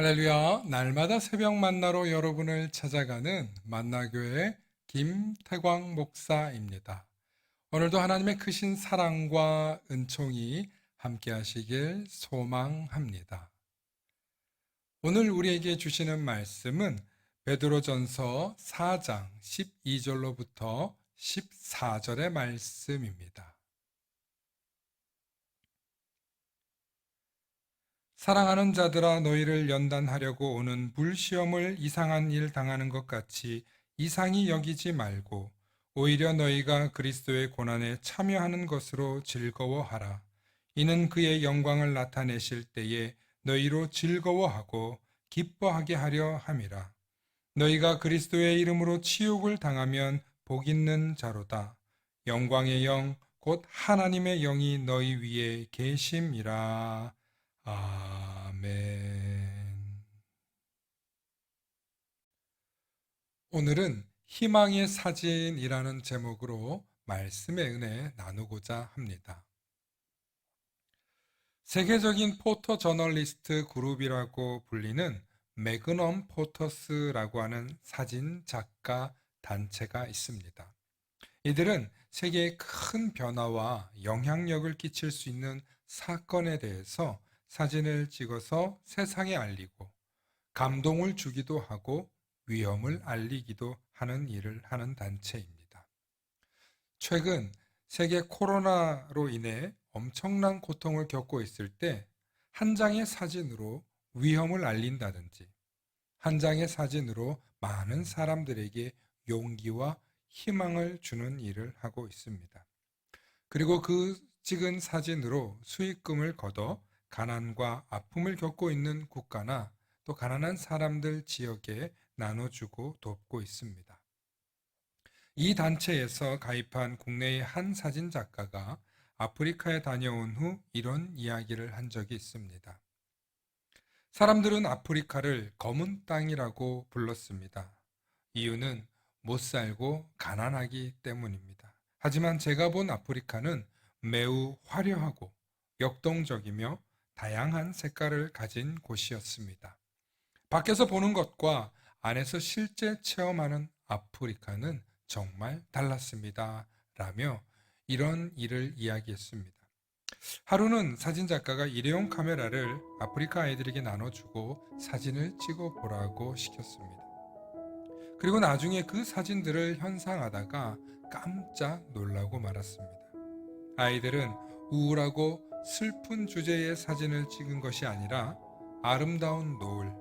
할렐루야! 날마다 새벽 만나로 여러분을 찾아가는 만나교회 김태광 목사입니다. 오늘도 하나님의 크신 사랑과 은총이 함께 하시길 소망합니다. 오늘 우리에게 주시는 말씀은 베드로전서 4장 12절로부터 14절의 말씀입니다. 사랑하는 자들아 너희를 연단하려고 오는 불시험을 이상한 일 당하는 것 같이 이상히 여기지 말고 오히려 너희가 그리스도의 고난에 참여하는 것으로 즐거워하라. 이는 그의 영광을 나타내실 때에 너희로 즐거워하고 기뻐하게 하려 함이라. 너희가 그리스도의 이름으로 치욕을 당하면 복 있는 자로다. 영광의 영, 곧 하나님의 영이 너희 위에 계심이라. 아멘. 오늘은 희망의 사진이라는 제목으로 말씀의 은혜 나누고자 합니다. 세계적인 포토 저널리스트 그룹이라고 불리는 매그넘 포터스라고 하는 사진 작가 단체가 있습니다. 이들은 세계에 큰 변화와 영향력을 끼칠 수 있는 사건에 대해서 사진을 찍어서 세상에 알리고 감동을 주기도 하고 위험을 알리기도 하는 일을 하는 단체입니다. 최근 세계 코로나로 인해 엄청난 고통을 겪고 있을 때 한 장의 사진으로 위험을 알린다든지 한 장의 사진으로 많은 사람들에게 용기와 희망을 주는 일을 하고 있습니다. 그리고 그 찍은 사진으로 수익금을 걷어 가난과 아픔을 겪고 있는 국가나 또 가난한 사람들 지역에 나눠주고 돕고 있습니다. 이 단체에서 가입한 국내의 한 사진 작가가 아프리카에 다녀온 후 이런 이야기를 한 적이 있습니다. 사람들은 아프리카를 검은 땅이라고 불렀습니다. 이유는 못 살고 가난하기 때문입니다. 하지만 제가 본 아프리카는 매우 화려하고 역동적이며 다양한 색깔을 가진 곳이었습니다. 밖에서 보는 것과 안에서 실제 체험하는 아프리카는 정말 달랐습니다. 라며 이런 일을 이야기했습니다. 하루는 사진작가가 일회용 카메라를 아프리카 아이들에게 나눠주고 사진을 찍어 보라고 시켰습니다. 그리고 나중에 그 사진들을 현상하다가 깜짝 놀라고 말았습니다. 아이들은 우울하고 슬픈 주제의 사진을 찍은 것이 아니라 아름다운 노을,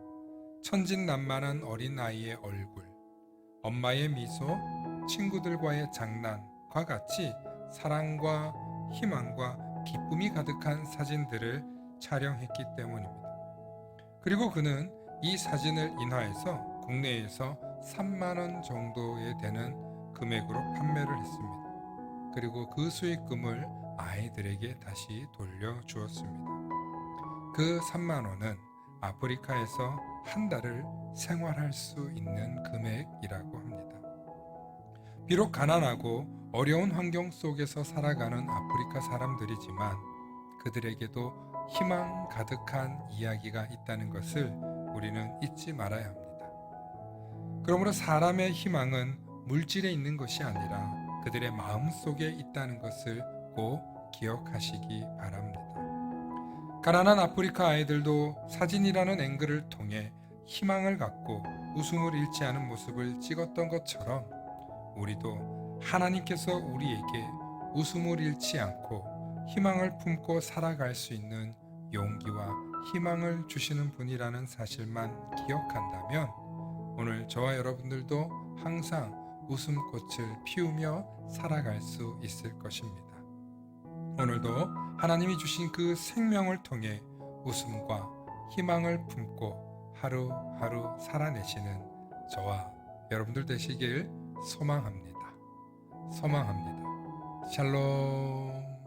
천진난만한 어린아이의 얼굴, 엄마의 미소, 친구들과의 장난과 같이 사랑과 희망과 기쁨이 가득한 사진들을 촬영했기 때문입니다. 그리고 그는 이 사진을 인화해서 국내에서 3만원 정도에 되는 금액으로 판매를 했습니다. 그리고 그 수익금을 아이들에게 다시 돌려주었습니다. 그 3만 원은 아프리카에서 한 달을 생활할 수 있는 금액이라고 합니다. 비록 가난하고 어려운 환경 속에서 살아가는 아프리카 사람들이지만 그들에게도 희망 가득한 이야기가 있다는 것을 우리는 잊지 말아야 합니다. 그러므로 사람의 희망은 물질에 있는 것이 아니라 그들의 마음 속에 있다는 것을 꼭 기억하시기 바랍니다. 가난한 아프리카 아이들도 사진이라는 앵글을 통해 희망을 갖고 웃음을 잃지 않은 모습을 찍었던 것처럼 우리도 하나님께서 우리에게 웃음을 잃지 않고 희망을 품고 살아갈 수 있는 용기와 희망을 주시는 분이라는 사실만 기억한다면 오늘 저와 여러분들도 항상 웃음꽃을 피우며 살아갈 수 있을 것입니다. 오늘도 하나님이 주신 그 생명을 통해 웃음과 희망을 품고 하루하루 살아내시는 저와 여러분들 되시길 소망합니다. 소망합니다. 샬롬.